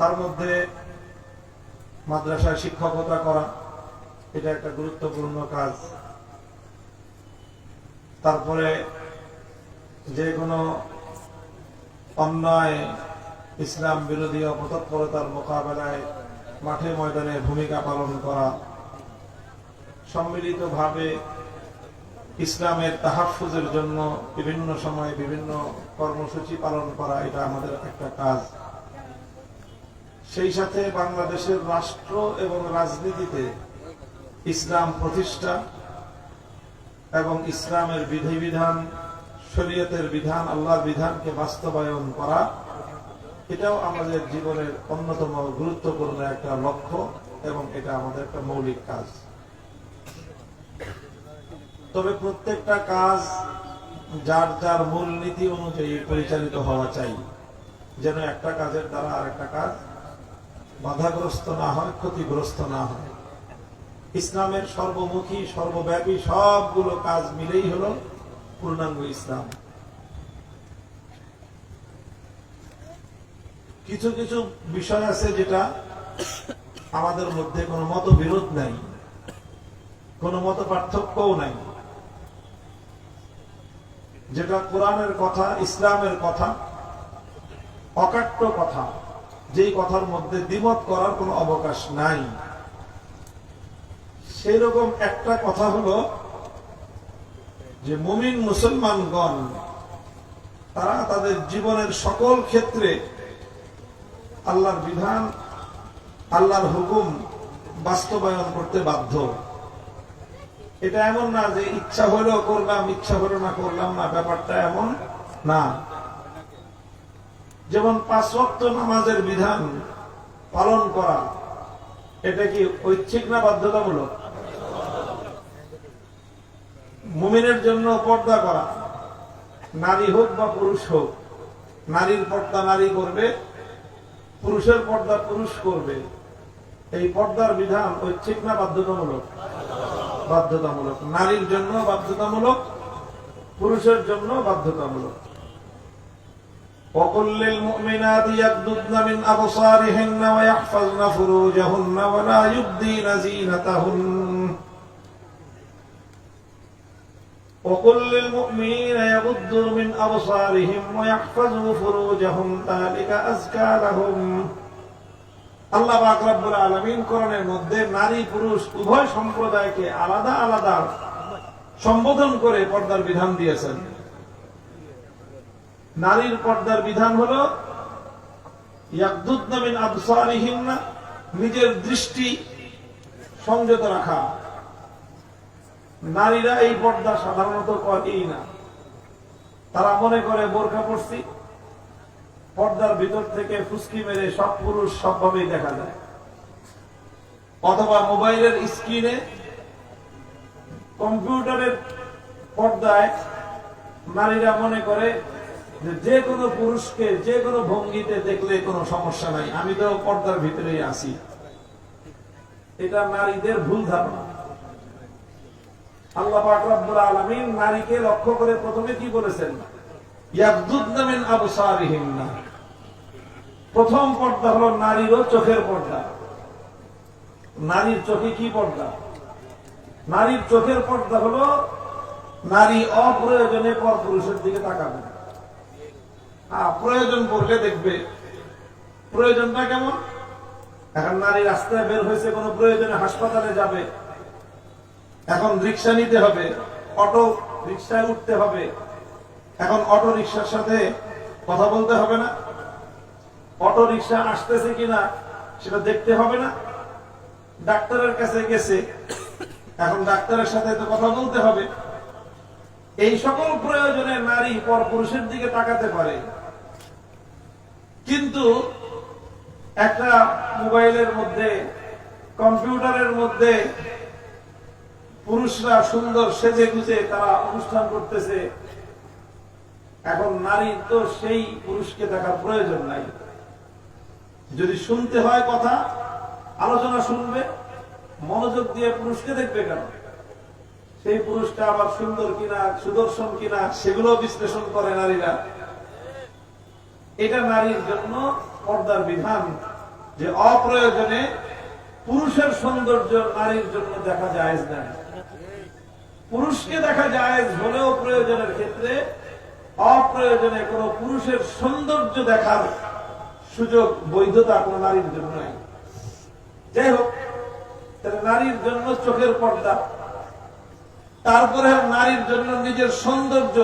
তার মধ্যে মাদ্রাসায় শিক্ষকতা করা, এটা একটা গুরুত্বপূর্ণ কাজ। তারপরে যে কোনো অন্যায় ইসলাম বিরোধী অপতৎপরতার মোকাবেলায় মাঠে ময়দানে ভূমিকা পালন করা, সম্মিলিতভাবে ইসলামের তাহাফুজের জন্য বিভিন্ন সময় বিভিন্ন কর্মসূচি পালন করা, এটা আমাদের একটা কাজ। সেই সাথে বাংলাদেশের রাষ্ট্র এবং রাজনীতিতে ইসলাম প্রতিষ্ঠা এবং ইসলামের বিধিবিধান, শরীয়তের বিধান, আল্লাহর বিধানকে বাস্তবায়ন করা, এটাও আমাদের জীবনের অন্যতম গুরুত্বপূর্ণ একটা লক্ষ্য এবং এটা আমাদের একটা মৌলিক কাজ। তবে প্রত্যেকটা কাজ যার যার মূলনীতি অনুযায়ী পরিচালিত হওয়া চাই, যেন একটা কাজের দ্বারা আরেকটা কাজ বাধাগ্রস্ত না হয়, ক্ষতিগ্রস্ত না হয়। ইসলামের সর্বমুখী, সর্বব্যাপী সবগুলো কাজ মিলেই হলো পূর্ণাঙ্গ ইসলাম। কিছু কিছু বিষয় আছে যেটা আমাদের মধ্যে কোনো মত বিরোধ নাই, কোনো মত পার্থক্যও নাই। যেটা কোরআনের কথা, ইসলামের কথা, অকাট্য কথা। যেই কথার মধ্যে দ্বিমত করার কোনো অবকাশ নাই। সেই রকম একটা কথা হলো যে মুমিন মুসলমানগণ, তারা তাদের জীবনের সকল ক্ষেত্রে আল্লাহর বিধান, আল্লাহর হুকুম বাস্তবায়ন করতে বাধ্য। এটা এমন না যে ইচ্ছা হলেও করলাম, ইচ্ছা হলো না করলাম না, ব্যাপারটা এমন না। যেমন পাঁচ ওয়াক্ত নামাজের বিধান পালন করা, এটা কি ঐচ্ছিক না বাধ্যতামূলক? মুমিনের জন্য পর্দা করা, নারী হোক বা পুরুষ হোক, নারীর পর্দা নারী করবে, পুরুষের পর্দা পুরুষ করবে, এই পর্দার বিধান ঐচ্ছিক না বাধ্যতামূলক? বাধ্যতামূলক। নারীর জন্য বাধ্যতামূলক, পুরুষের জন্য বাধ্যতামূলক। وقل للمؤمنات يغضضن من أبصارهن ويحفظن فروجهن ولا يبدين زينتهن وقل للمؤمنين يغضوا من أبصارهم ويحفظوا فروجهم ذلك أزكى لهم আল্লাহ পাক রব্বুল আলামিন কোরআনের মধ্যে নারী পুরুষ উভয় সম্প্রদায়কে আলাদা আলাদা সম্বোধন করে পর্দার বিধান দিয়েছেন নারীর পর্দার বিধান হলো নিজের দৃষ্টি সংযত রাখা। নারীরা এই পর্দা সাধারণত করেই না। তারা মনে করে, বোরখা পড়ছি পর্দার ভিতর থেকে ফুসকি মেরে সব পুরুষ সবভাবেই দেখা যায়। অথবা মোবাইলের স্ক্রিনে কম্পিউটারের পর্দায় নারীরা মনে করে যে কোনো পুরুষকে যে কোনো ভঙ্গিতে দেখলে কোনো সমস্যা নাই। আমি তো পর্দার ভিতরেই আছি। এটা নারীদের ভুল ধারণা। আল্লাহ পাক রব্বুল আলামিন নারীকে লক্ষ্য করে প্রথমে কি বলেছেন? প্রথম পর্দা হলো নারীরও চোখের পর্দা। নারীর চোখে কি পর্দা? নারীর চোখের পর্দা হলো নারী অপ্রয়োজনে পর পুরুষের দিকে তাকাবে। হ্যাঁ, প্রয়োজন পড়লে দেখবে। প্রয়োজনটা কেমন? এখন নারী রাস্তায় বের হয়েছে, কোনো প্রয়োজনে হাসপাতালে যাবে। এখন রিক্সা নিতে হবে, অটো রিক্সায় উঠতে হবে। এখন অটো রিক্সার সাথে কথা বলতে হবে না। অটো রিক্সা আসতেছে কিনা, সেটা দেখতে হবে না। ডাক্তারের কাছে গেছে, এখন ডাক্তারের সাথে তো কথা বলতে হবে। এই সকল প্রয়োজনে নারী পর পুরুষের দিকে তাকাতে পারে। কিন্তু একটা মোবাইলের মধ্যে, কম্পিউটারের মধ্যে পুরুষরা সুন্দর সেজে গুজে তারা অনুষ্ঠান করতেছে। এখন নারী তো সেই পুরুষকে দেখার প্রয়োজন নাই। যদি শুনতে হয় কথা, আলোচনা শুনবে, মনোযোগ দিয়ে পুরুষকে দেখবে কেন? সেই পুরুষটা আবার সুন্দর কিনা, সুদর্শন কিনা, সেগুলো বিশ্লেষণ করে নারীরা। এটা নারীর জন্য পর্দার বিধান যে অপ্রয়োজনে পুরুষের সৌন্দর্য নারীর জন্য দেখা যায় না পুরুষকে দেখা যায় হলেও প্রয়োজনের ক্ষেত্রে অপ্রয়োজনে কোন পুরুষের সৌন্দর্য দেখার সুযোগ, বৈধতা কোন নারীর জন্য নাই। যাই হোক নারীর জন্য চোখের পর্দা, তারপরে নারীর জন্য নিজের সৌন্দর্য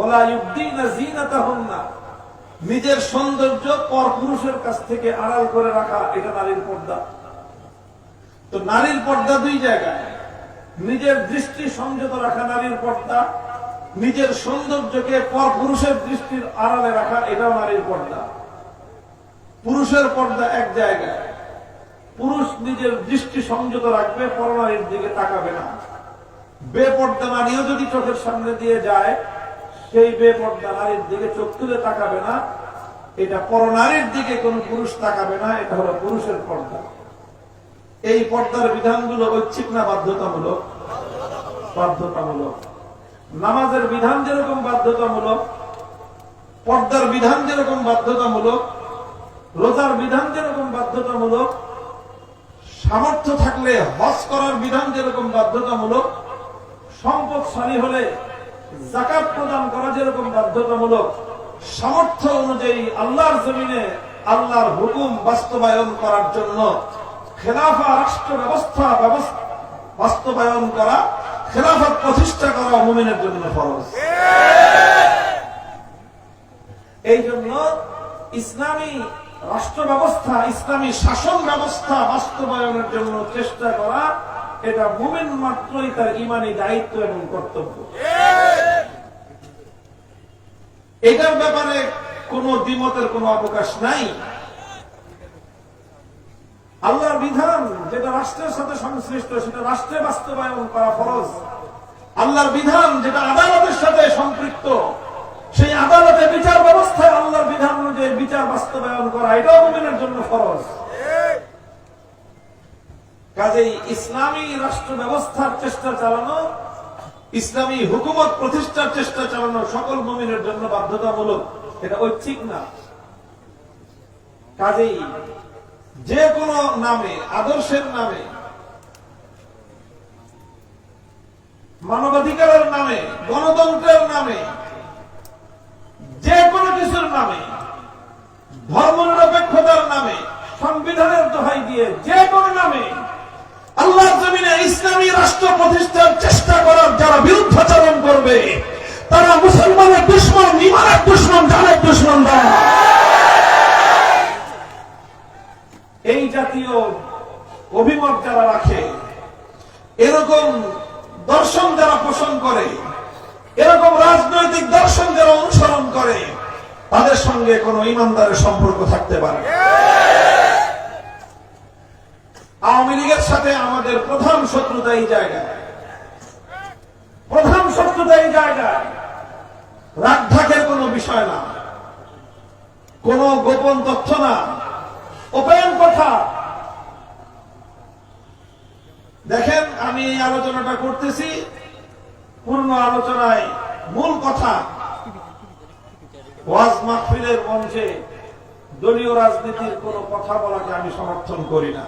ওলা ইউদ্দিনা জিনাতা না নিজের সৌন্দর্য পর পুরুষের কাছ থেকে আড়াল করে রাখা, এটা নারীর পর্দা। তো নারীর পর্দা দুই জায়গায়। নিজের দৃষ্টি সংযত রাখা নারীর পর্দা, নিজের সৌন্দর্যকে পর পুরুষের দৃষ্টির আড়ালে রাখা, এটাও নারীর পর্দা। পুরুষের পর্দা এক জায়গায়। পুরুষ নিজের দৃষ্টি সংযত রাখবে, পরনারীর দিকে তাকাবে না। বেপর্দা নারীও যদি চোখের সামনে দিয়ে যায় সেই বেপর্দা নারীর দিকে চোখ তুলে তাকাবে না, এটা পরনারীর দিকে কোন পুরুষ তাকাবে না, এটা হলো পুরুষের পর্দা। এই পর্দার বিধানগুলো ঐচ্ছিক না বাধ্যতামূলক? বাধ্যতামূলক। নামাজের বিধান যেরকম বাধ্যতামূলক, পর্দার বিধান যেরকম বাধ্যতামূলক, রোজার বিধান যেরকম বাধ্যতামূলক, সামর্থ্য থাকলে হজ করার বিধান যেরকম বাধ্যতামূলক সম্পদশালী হলে জাকাত প্রদান করা যেরকম বাধ্যতামূলক, সামর্থ্য অনুযায়ী আল্লাহর জমিনে আল্লাহর হুকুম বাস্তবায়ন করার জন্য খেলাফা রাষ্ট্র ব্যবস্থা বাস্তবায়ন করা, খেলাফত প্রতিষ্ঠা করা মুমিনের জন্য ফরজ। এই জন্য ইসলামী রাষ্ট্র ব্যবস্থা, ইসলামী শাসন ব্যবস্থা বাস্তবায়নের জন্য চেষ্টা করা, এটা মুমিন মাত্রই তার ইমানি দায়িত্ব এবং কর্তব্য। এটার ব্যাপারে কোন দ্বিমতের কোন অবকাশ নাই। আল্লাহর বিধান, যেটা রাষ্ট্রের সাথে সংশ্লিষ্ট, সেটা রাষ্ট্রে বাস্তবায়ন করা ফরজ। আল্লাহর বিধান, যেটা আদালতের সাথে সম্পৃক্ত, সেই আদালতে বিচার ব্যবস্থায় আল্লাহর বিধান অনুযায়ী বিচার বাস্তবায়ন করা, এটাও মুমিনের জন্য ফরজ। কাজেই ইসলামী রাষ্ট্র ব্যবস্থার চেষ্টা চালানো ইসলামী হুকুমত প্রতিষ্ঠার চেষ্টা চালানো সকল মুমিনের জন্য বাধ্যতামূলক, এটা ঐচ্ছিক না। কাজেই যে কোনো নামে, আদর্শের নামে, মানবাধিকারের নামে, গণতন্ত্রের নামে, যে কোনো কিছুর নামে, ধর্মনিরপেক্ষতার নামে, সংবিধানের দোহাই দিয়ে যে কোনো নামে আল্লাহ জমিনে ইসলামী রাষ্ট্র প্রতিষ্ঠার চেষ্টা করার যারা বিরুদ্ধাচরণ করবে, তারা মুসলমানের দুশ্মন, ইমানের দুশ্মন জানের দুশ্মন এই জাতীয় অভিমত যারা রাখে, এরকম দর্শন যারা পোষণ করে, এরকম রাজনৈতিক দর্শন যারা অনুসরণ করে, তাদের সঙ্গে কোন ইমানদারের সম্পর্ক থাকতে পারে। আওয়ামী লীগের সাথে আমাদের প্রধান শত্রুতা এই জায়গায়। প্রধান শত্রুতা এই জায়গায়। রাগঢাকের কোনো বিষয় না। কোন গোপন তথ্য না। ওপেন কথা। দেখেন, আমি এই আলোচনাটা করতেছি। পূর্ণ আলোচনায় মূল কথা, ওয়াজ মাহফিলের মঞ্চে দলীয় রাজনীতির কোন কথা বলাকে আমি সমর্থন করি না।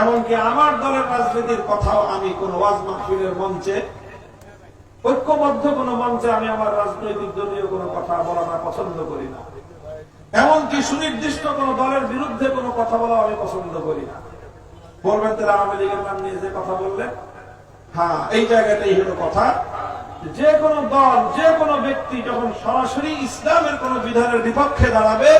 এমনকি আমার দলের রাজনীতির কথাও আমি কোন ওয়াজ মাহফিলের মঞ্চে, ঐক্যবদ্ধ কোন মঞ্চে আমি আমার রাজনৈতিক দলীয় কোনো কথা বলাটা পছন্দ করি না। এমনকি সুনির্দিষ্ট কোন দলের বিরুদ্ধে কোনো কথা বলা আমি পছন্দ করি না। বলবেন তারা আওয়ামী লীগের নাম নিয়ে যে কথা বললেন? হ্যাঁ এই জায়গাটাই হলো কথা। যে কোনো দল, যে কোনো ব্যক্তি যখন সরাসরি ইসলামের কোন বিধানের বিপক্ষে দাঁড়াবে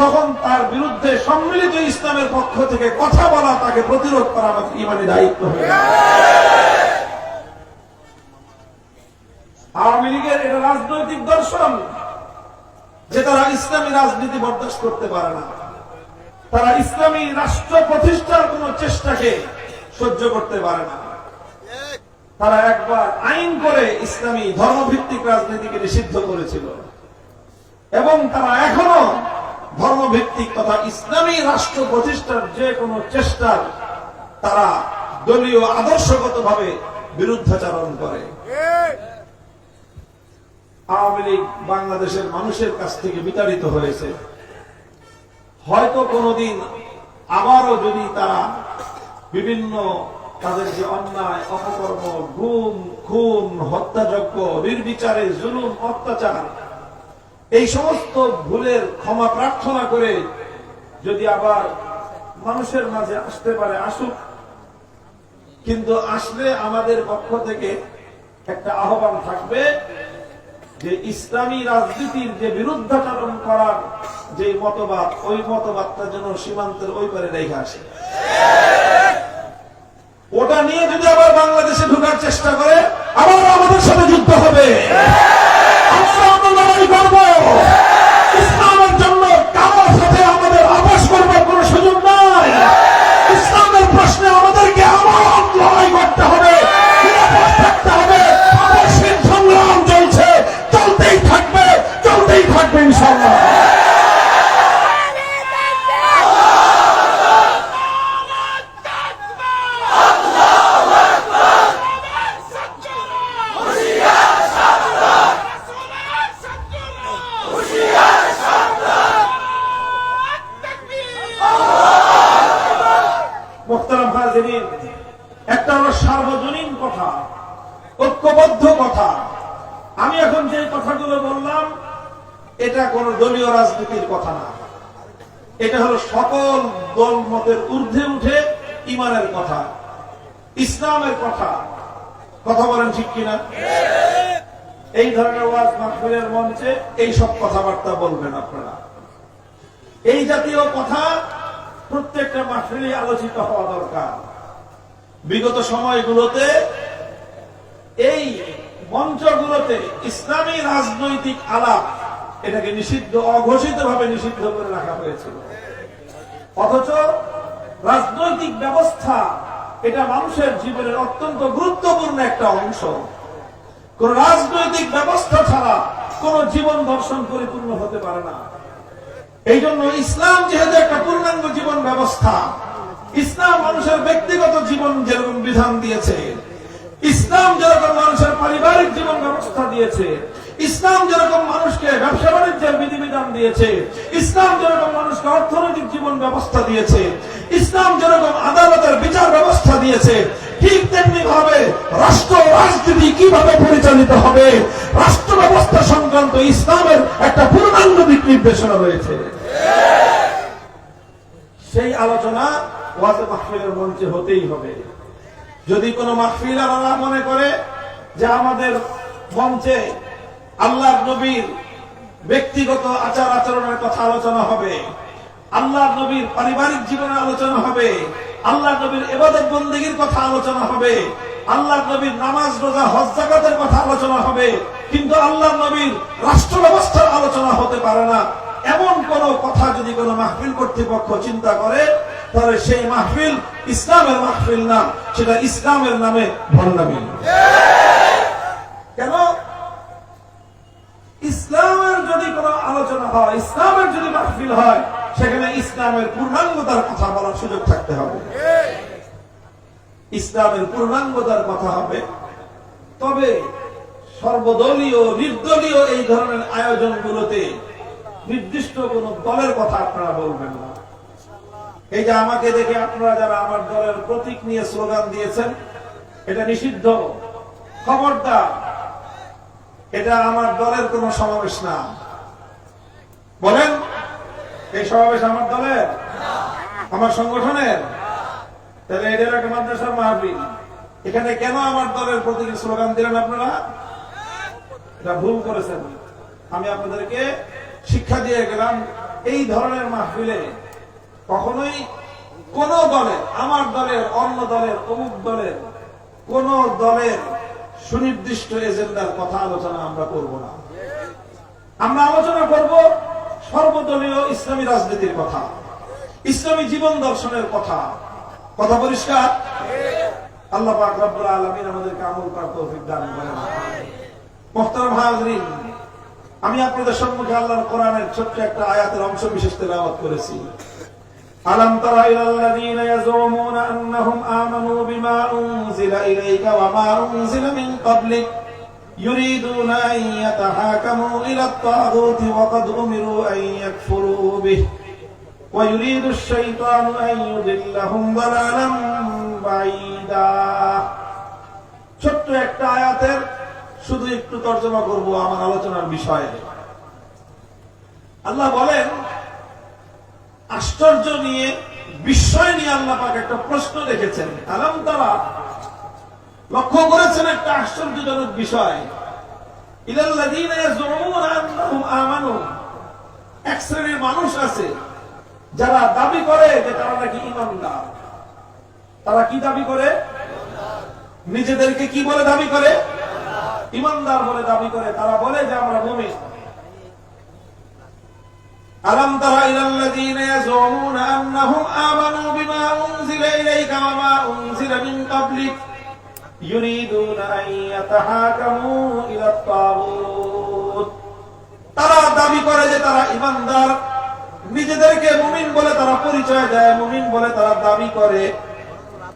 তখন তার বিরুদ্ধে সম্মিলিত ইসলামের পক্ষ থেকে কথা বলা, তাকে প্রতিরোধ করা আমাদের ইমানি দায়িত্ব হয়ে আওয়ামী লীগের এটা রাজনৈতিক দর্শন, যে তারা ইসলামী রাজনীতি বরদাস্ত করতে পারে না। তারা ইসলামী রাষ্ট্র প্রতিষ্ঠার কোন চেষ্টাকে সহ্য করতে পারে না। তারা একবার আইন করে ইসলামী ধর্মভিত্তিক রাজনীতিকে নিষিদ্ধ করেছিল। এবং তারা এখনও ধর্মভিত্তিক তথা ইসলামী রাষ্ট্র প্রতিষ্ঠার যে কোনো চেষ্টার তারা দলীয় আদর্শগত ভাবে বিরুদ্ধাচারণ করে। আওয়ামী লীগ বাংলাদেশের মানুষের কাছ থেকে বিতাড়িত হয়েছে। হয়তো কোনোদিন আবারও যদি তারা বিভিন্ন তাদের যে অন্যায়, অপকর্ম, গুম, খুন, হত্যাযজ্ঞ, নির্বিচারে জুলুম, অত্যাচার এই সমস্ত ভুলের ক্ষমা প্রার্থনা করে যদি আবার মানুষের মাঝে আসতে পারে, আসুক। কিন্তু আসলে আমাদের পক্ষ থেকে একটা আহ্বান থাকবে যে ইসলামী রাজনীতির যে বিরুদ্ধাচরণ করার যে মতবাদ, ওই মতবাদটা যেন সীমান্তের ওই পারে রেখে আসে। ওটা নিয়ে যদি আবার বাংলাদেশে ঢোকার চেষ্টা করে, আবার আমাদের সাথে যুদ্ধ হবে আমরা আমরা লড়াই করব ইসলামের জন্য কারোর সাথে আমাদের আপোষ করবার কোন সুযোগ নাই ইসলামের প্রশ্নে আমাদেরকে আবার লড়াই করতে হবে নিরাপদ থাকতে হবে আপসহীন সংগ্রাম চলছে চলতেই থাকবে চলতেই থাকবে ইনশাল্লাহ মোহতারাম হাজিরিন একটা হলো সার্বজনীন কথা ঐক্যবদ্ধ কথা আমি এখন যে কথাগুলো বললাম এটা কোন দলীয় রাজনীতির কথা না এটা হলো সকল দল মতের ঊর্ধ্বে উঠে ইমানের কথা ইসলামের কথা কথা বলেন ঠিক কিনা? এই ধরনের ওয়াজ মাহফিলের মঞ্চে এই সব কথাবার্তা বলবেন আপনারা। এই জাতীয় কথা প্রত্যেকটা মাহফিলে আলোচিত হওয়া দরকার। বিগত সময়গুলোতে এই মঞ্চগুলোতে ইসলামী রাজনৈতিক আলাপ এটাকে নিষিদ্ধ অঘোষিত ভাবে নিষিদ্ধ করে রাখা হয়েছিল। অথচ রাজনৈতিক ব্যবস্থা এটা মানুষের জীবনের অত্যন্ত গুরুত্বপূর্ণ একটা অংশ। কোন রাজনৈতিক ব্যবস্থা ছাড়া কোন জীবন দর্শন পরিপূর্ণ হতে পারে না। এই জন্য ইসলাম যেহেতু একটা পূর্ণাঙ্গ জীবন ব্যবস্থা, ইসলাম মানুষের ব্যক্তিগত জীবন যেরকম বিধান দিয়েছে, ইসলাম যেরকম মানুষের পারিবারিক জীবন ব্যবস্থা দিয়েছে ইসলাম যেরকম মানুষকে ব্যবসা বাণিজ্যের বিধিবিধান দিয়েছে, ইসলাম যেরকম মানুষকে অর্থনৈতিক জীবন ব্যবস্থা দিয়েছে, ইসলাম যেরকম আদালতের বিচার ব্যবস্থা দিয়েছে, ঠিক তেমনি ভাবে রাষ্ট্র রাজনীতি কীভাবে পরিচালিত হবে, রাষ্ট্র ব্যবস্থা সংক্রান্ত ইসলামের একটা পূর্ণাঙ্গ দিক নির্দেশনা রয়েছে। সেই আলোচনা ওয়াজে মাহফিলের মঞ্চে হতেই হবে। যদি কোনো মাহফিল আলাদা মনে করে যে আমাদের মঞ্চে আল্লাহর নবীর ব্যক্তিগত আচার আচরণের কথা আলোচনা হবে। আল্লাহ নবীর পারিবারিক জীবনের আলোচনা হবে। আল্লাহ নবীর এবাদত বন্দীগীর কথা আলোচনা হবে। আল্লাহ নবীর নামাজ, রোজা, হজ জাকাতের কথা আলোচনা হবে। কিন্তু আল্লাহ নবীর রাষ্ট্র ব্যবস্থার আলোচনা হতে পারে না। এমন কোন কথা যদি কোন মাহফিল কর্তৃপক্ষ চিন্তা করে, তাহলে সেই মাহফিল ইসলামের মাহফিল না, সেটা ইসলামের নামে ভণ্ডামি। কেন? ইসলামের যদি কোনো আলোচনা হয়, ইসলামের যদি মাহফিল হয়, সেখানে ইসলামের পূর্ণাঙ্গতার কথা বলার সুযোগ থাকতে হবে। ইসলামের পূর্ণাঙ্গতার কথা হবে। তবে সর্বদলীয়, নির্দলীয় এই ধরনের আয়োজনগুলোতে নির্দিষ্ট কোন দলের কথা আপনারা বলবেন না। এই যে আমাকে দেখে আপনারা যারা আমার দলের প্রতীক নিয়ে স্লোগান দিয়েছেন, এটা নিষিদ্ধ। খবরদার এটা আমার দলের কোন সমাবেশ না। বলেন, এই সমাবেশ আমার দলের? আমার সংগঠনের? তাহলে এটার একটা মাদ্রাসার মাহফিল। এখানে কেন আমার দলের প্রতীক স্লোগান দিলেন আপনারা? এটা ভুল করেছেন। আমি আপনাদেরকে শিক্ষা দিয়ে গেলাম, এই ধরনের মাহফিলে কখনোই কোন দলের আমার দলের, অন্য দলের, অমুক দলের, কোন দলের সুনির্দিষ্ট এজেন্ডার কথা আলোচনা আমরা করব না। আমরা আলোচনা করব সর্বদলীয় ইসলামী রাজনীতির কথা, ইসলামী জীবন দর্শনের কথা। কথা পরিষ্কার? আল্লাহ পাক রব্বুল আলামিন আমাদেরকে আমল করার তৌফিক দান করেন। মোহতারাম হাজরিন, আমি আপনাদের সম্মুখে আল্লাহর কোরআনের ছোট্ট একটা আয়াতের অংশ বিশেষ তেলাওয়াত করেছি। ألم تر إلى الذين يزعمون أنهم آمنوا بما أنزل إليك وما أنزل من قبلك يريدون أن يتحاكموا إلى الطاغوت وقد أمروا أن يكفروا به ويريد الشيطان أن يضلهم ضلالا بعيدا ছোট্ট একটা আয়াতের শুধু একটু তর্জমা করব আমার আলোচনার বিষয়ে আল্লাহ বলেন আশ্চর্য নিয়ে, বিস্ময় নিয়ে আল্লাহ পাক একটা প্রশ্ন রেখেছেন। আলাম তারা লক্ষ্য করেছেন একটা আশ্চর্যজনক বিষয়। এক শ্রেণির মানুষ আছে, যারা দাবি করে যে তারা নাকি ইমানদার। তারা কি দাবি করে? নিজেদেরকে কি বলে দাবি করে? ইমানদার বলে দাবি করে। তারা বলে যে আমরা মুমিন। ألم تر إلى الذين يزعمون أنهم آمنوا بما أنزل إليك وما أنزل من قبلك يريدون أن يتحاكموا إلى الطاغوت তারা দাবি করে যে তারা ইমানদার নিজেদেরকে মুমিন বলে তারা পরিচয় দেয় মুমিন বলে তারা দাবি করে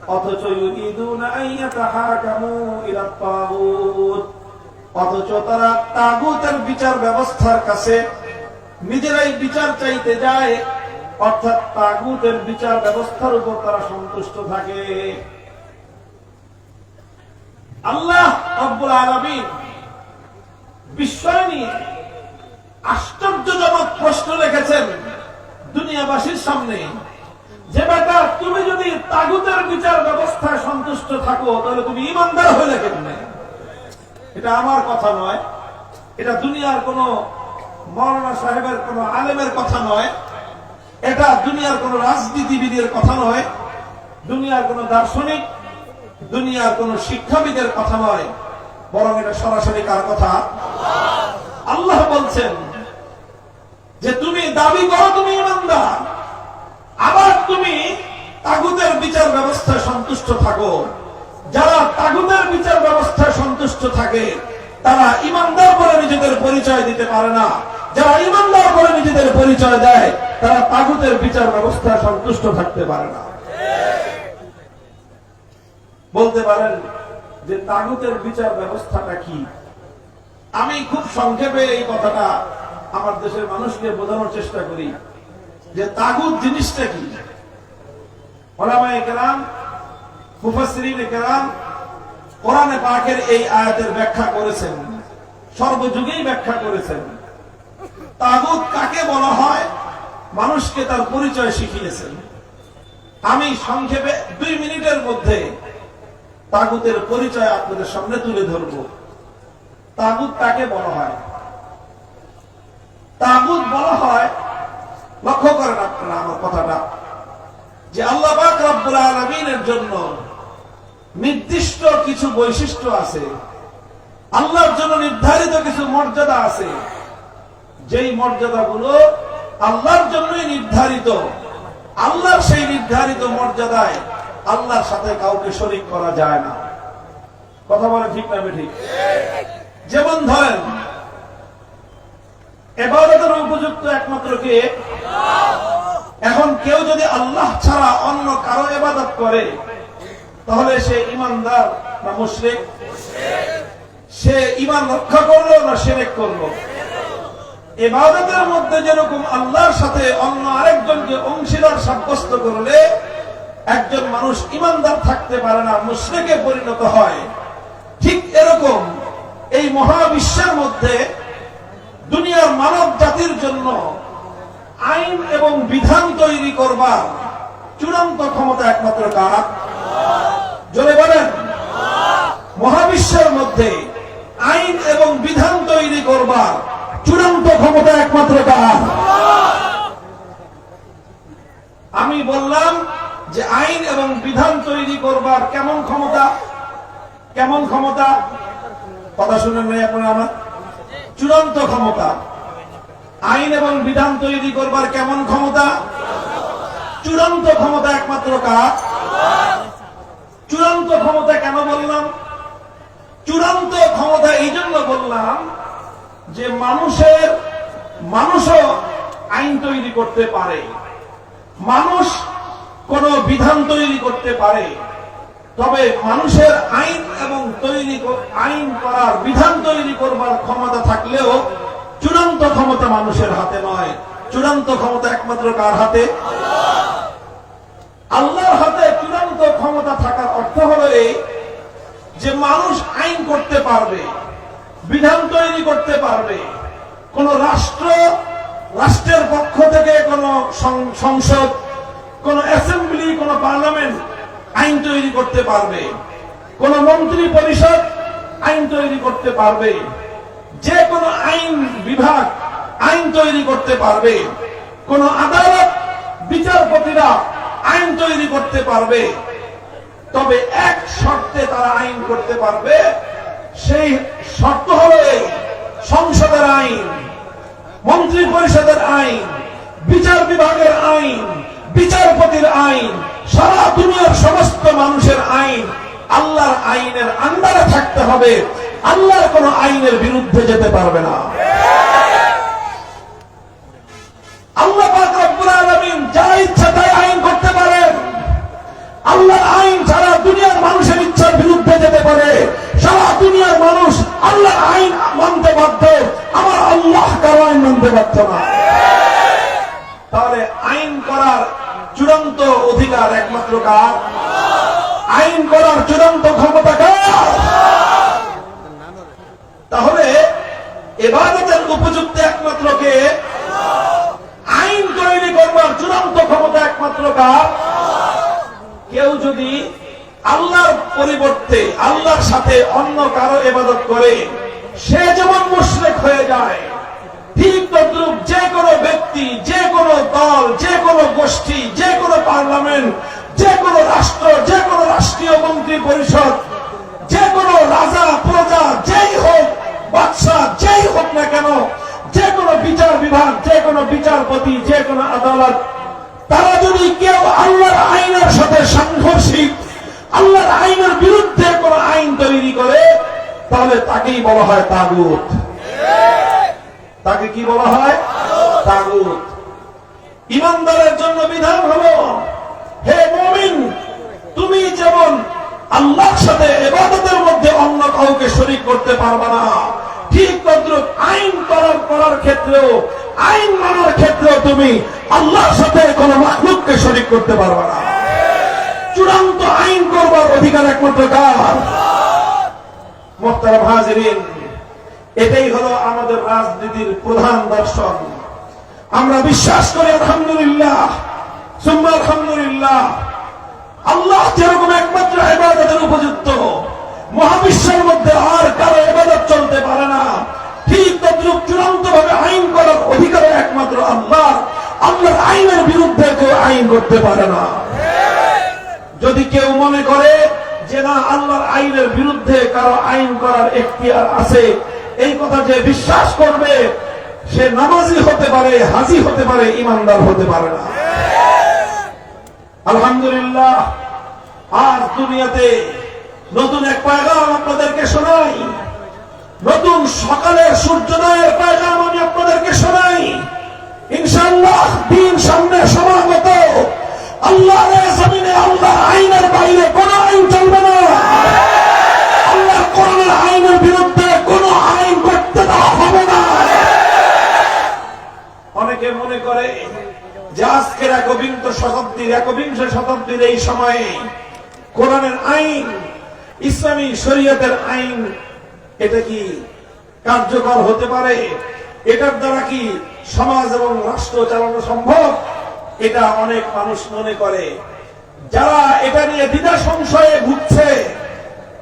অথচ ইউরিদুনা আন ইয়াতাহাকামু ইলা তাগুত অথচ তারা তাগুতের বিচার ব্যবস্থার কাছে নিজেরাই বিচার চাইতে যায়, অর্থাৎ তাগুতের বিচার ব্যবস্থার উপর তারা সন্তুষ্ট থাকে। আল্লাহ রব্বুল আলামিন বিস্ময় আশ্চর্যজনক প্রশ্ন রেখেছেন দুনিয়াবাসীর সামনে। যে বেটা তুমি যদি তাগুতের বিচার ব্যবস্থায় সন্তুষ্ট থাকো, তাহলে তুমি ইমানদার হলে কেমনে এটা আমার কথা নয়। এটা দুনিয়ার কোন মৌলানা সাহেবের কোন আলেমের কথা নয়। এটা দুনিয়ার কোন রাজনীতিবিদের কথা নয়। দুনিয়ার কোন দার্শনিক, দুনিয়ার কোন শিক্ষাবিদের কথা নয়। বরং এটা সরাসরি কার কথা? আল্লাহ বলছেন যে, তুমি দাবি করো, তুমি ইমানদার। আবার তুমি তাগুদের বিচার ব্যবস্থায় সন্তুষ্ট থাকো। যারা তাগুদের বিচার ব্যবস্থায় সন্তুষ্ট থাকে, তারা ইমানদার বলে নিজেদের পরিচয় দিতে পারে না। যারা ইমানদার বলে নিজেদের পরিচয় দেয়, তারা তাগুদের বিচার ব্যবস্থায় সন্তুষ্ট থাকতে পারে না। বলতে পারেন যে তাগুতের বিচার ব্যবস্থাটা কি? আমি খুব সংক্ষেপে এই কথাটা আমার দেশের মানুষকে বোঝানোর চেষ্টা করি যে তাগুত জিনিসটা কি? ওলামায়ে কেরাম এই আয়াতের ব্যাখ্যা করেছেন, সর্বযুগেই ব্যাখ্যা করেছেন। তাগুত কাকে বলা হয়? মানুষকে তার পরিচয় শিখিয়েছেন। আমি সংক্ষেপে দুই মিনিটের মধ্যে তাগুতের পরিচয় আপনাদের সামনে তুলে ধরব। তাগুত কাকে বলা হয়? তাগুত বলা হয়, লক্ষ্য করেন আপনারা আমার কথাটা, যে আল্লাহ রব্বুল আলমিনের জন্য নির্দিষ্ট কিছু বৈশিষ্ট্য আছে। আল্লাহর জন্য নির্ধারিত কিছু মর্যাদা আছে। যেই মর্যাদাগুলো আল্লাহর জন্যই নির্ধারিত, আল্লাহর সেই নির্ধারিত মর্যাদায় আল্লাহর সাথে কাউকে শরিক করা যায় না। কথা বলে ঠিক না ঠিক? যেমন ধরেন, এবাদতের উপযুক্ত একমাত্র কে? এখন কেউ যদি আল্লাহ ছাড়া অন্য কারও এবাদত করে, তাহলে সে ইমানদার না মুশরিক? সে ইমান রক্ষা করল না সেরেক করল? এবাদতের মধ্যে যেরকম আল্লাহর সাথে অন্য আরেকজনকে অংশীদার সাব্যস্ত করলে, একজন মানুষ ইমানদার থাকতে পারে না, মুশরিকে পরিণত হয়। ঠিক এরকম এই মহাবিশ্বের মধ্যে দুনিয়ার মানব জাতির জন্য আইন এবং বিধান তৈরি করবার চূড়ান্ত ক্ষমতা একমাত্র কার? জোরে বলেন। মহাবিশ্বের মধ্যে আইন এবং বিধান তৈরি করবার চূড়ান্ত ক্ষমতা একমাত্র কার আমি বললাম যে আইন এবং বিধান তৈরি করবার কেমন ক্ষমতা? কেমন ক্ষমতা? কথা শুনেন নাই আপনারা আমার? চূড়ান্ত ক্ষমতা। আইন এবং বিধান তৈরি করবার কেমন ক্ষমতা? চূড়ান্ত ক্ষমতা একমাত্র কার? চূড়ান্ত ক্ষমতা কেন বললাম? চূড়ান্ত ক্ষমতা এই জন্য বললাম যে মানুষের মানুষও আইন তৈরি করতে পারে। মানুষ কোন বিধান তৈরি করতে পারে। তবে মানুষের আইন এবং তৈরি আইন করার বিধান তৈরি করবার ক্ষমতা থাকলেও চূড়ান্ত ক্ষমতা মানুষের হাতে নয়। চূড়ান্ত ক্ষমতা একমাত্র কার হাতে? আল্লাহর হাতে চূড়ান্ত ক্ষমতা থাকার অর্থ হলো এই যে মানুষ আইন করতে পারবে। বিধান তৈরি করতে পারবে। কোন রাষ্ট্র, রাষ্ট্রের পক্ষ থেকে কোন সংসদ, কোন অ্যাসেম্বলি কোন পার্লামেন্ট আইন তৈরি করতে পারবে। কোন মন্ত্রী পরিষদ আইন তৈরি করতে পারবে। যে কোনো আইন বিভাগ আইন তৈরি করতে পারবে। কোন আদালত বিচারপতিরা আইন তৈরি করতে পারবে। তবে এক শর্তে তারা আইন করতে পারবে। সেই শর্ত হলো সংসদের আইন মন্ত্রী পরিষদের আইন, বিচার বিভাগের আইন, বিচারপতির আইন, সারা দুনিয়ার সমস্ত মানুষের আইন আল্লাহর আইনের আন্ডারে থাকতে হবে। আল্লাহর কোন আইনের বিরুদ্ধে যেতে পারবে না। আল্লাহ যা ইচ্ছা তাই আইন করতে পারেন। আল্লাহর আইন সারা দুনিয়ার মানুষের ইচ্ছার বিরুদ্ধে যেতে পারে। সারা দুনিয়ার মানুষ আল্লাহর আইন মানতে বাধ্য, আমার আল্লাহ কারও আইন মানতে বাধ্য না। তাহলে আইন করার চূড়ান্ত অধিকার একমাত্র কার? আইন করার চূড়ান্ত ক্ষমতা কার তাহলে এবাদতের উপযুক্ত একমাত্র কে আইন তৈরি করবার চূড়ান্ত ক্ষমতা একমাত্র কার কেউ যদি আল্লাহর পরিবর্তে আল্লাহর সাথে অন্য কারও এবাদত করে সে যেমন মুশরিক হয়ে যায় ঠিক তদ্রুপ যে কোনো ব্যক্তি যে কোনো দল যে কোনো গোষ্ঠী যে কোনো পার্লামেন্ট যে কোনো রাষ্ট্র যে কোনো রাষ্ট্রীয় মন্ত্রী পরিষদ যে কোনো রাজা প্রজা যেই হোক বাদশাহ যেই হোক না কেন যে কোনো বিচার বিভাগ যে কোনো বিচারপতি যে কোনো আদালত তারা যদি কেউ আল্লাহর আইনের সাথে সাংঘর্ষিক আল্লাহর আইনের বিরুদ্ধে কোন আইন তৈরি করে, তাহলে তাকেই বলা হয় তাগুত। তাকে কি বলা হয়? তাগুত। ইমানদারের জন্য বিধান হলো, হে মমিন, তুমি যেমন আল্লাহর সাথে এবাদতের মধ্যে অন্য কাউকে শরিক করতে পারবে না, ঠিক তদ্রুপ আইন করার করার ক্ষেত্রেও, আইন মানার ক্ষেত্রেও তুমি আল্লাহর সাথে কোন মাখলুককে শরিক করতে পারবে না। চূড়ান্ত আইন করবার অধিকার একমাত্র কার মোহতারাম হাজিরিন এটাই হলো আমাদের রাজনীতির প্রধান দর্শন। আমরা বিশ্বাস করি, আলহামদুলিল্লাহ। সুম্মা আলহামদুলিল্লাহ। আল্লাহ যেরকম একমাত্র এবাদতের উপযুক্ত, মহাবিশ্বের মধ্যে আর কারও এবাদত চলতে পারে না। ঠিক তদ্রুপ চূড়ান্ত ভাবে আইন করার অধিকার একমাত্র আল্লাহ আল্লাহর আইনের বিরুদ্ধে কেউ আইন করতে পারে না। মনে করে যে না, আল্লাহর আইনের বিরুদ্ধে কারও আইন করার এখতিয়ার আছে। এই কথা যে বিশ্বাস করবে, সে নামাজি হতে পারে, হাজি হতে পারে, ইমানদার হতে পারে না। আলহামদুলিল্লাহ, আজ দুনিয়াতে নতুন এক পায়গাম আপনাদেরকে শোনাই। নতুন সকালের সূর্যোদয়ের পায়গাম আমি আপনাদেরকে শোনাই। ইনশাআল্লাহ, দিন সামনে সমাগত। আল্লাহর জমিনে আল্লাহর আইনের বাইরে কোন আইন চলবে না। আল্লাহর কোরআনের আইনের বিরুদ্ধে কোন আইন করতে দেওয়া হবে না। অনেকে মনে করে যে আজকের একবিংশ শতাব্দীর একবিংশ শতাব্দীর এই সময়ে কোরআনের আইন, ইসলামী শরীয়তের আইন, এটা কি কার্যকর হতে পারে? এটার দ্বারা কি সমাজ এবং রাষ্ট্র চালানো সম্ভব? এটা অনেক মানুষ মনে করে। যারা এটা নিয়ে দ্বিধা সংশয়ে ভুগছে,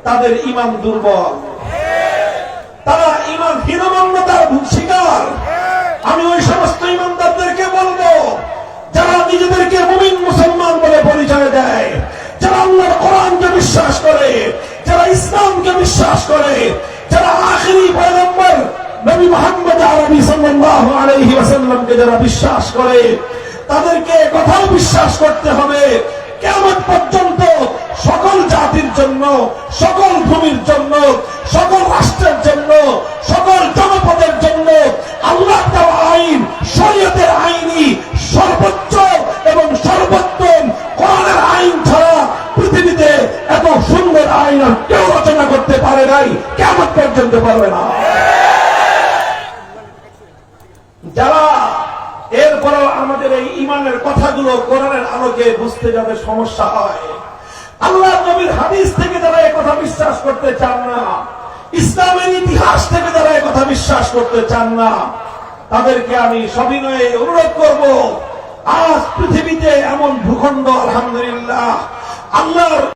তাদের ইমান দুর্বল। তারা ইমান হীনমন্যতার শিকার। আমি ওই সমস্ত ইমানদারদেরকে বলব, যারা নিজেদেরকে মুমিন মুসলমান বলে পরিচয় দেয়, যারা আল্লাহর কোরআনকে বিশ্বাস করে, যারা ইসলামকে বিশ্বাস করে, যারা আখেরি পয়গম্বর নবী মোহাম্মদ আরবি সাল্লাল্লাহু আলাইহি ওয়াসাল্লামকে যারা বিশ্বাস করে তাদেরকে কথাও বিশ্বাস করতে হবে। সমস্যা হয়। আল্লাহ নবীর হাদিস থেকে যারা কথা বিশ্বাস করতে চান না, ইসলামের ইতিহাস থেকে যারা কথা বিশ্বাস করতে চান না, তাদেরকে আমি সবিনয়ে অনুরোধ করব, আজ পৃথিবীতে এমন ভূখণ্ড, আলহামদুলিল্লাহ, আল্লাহর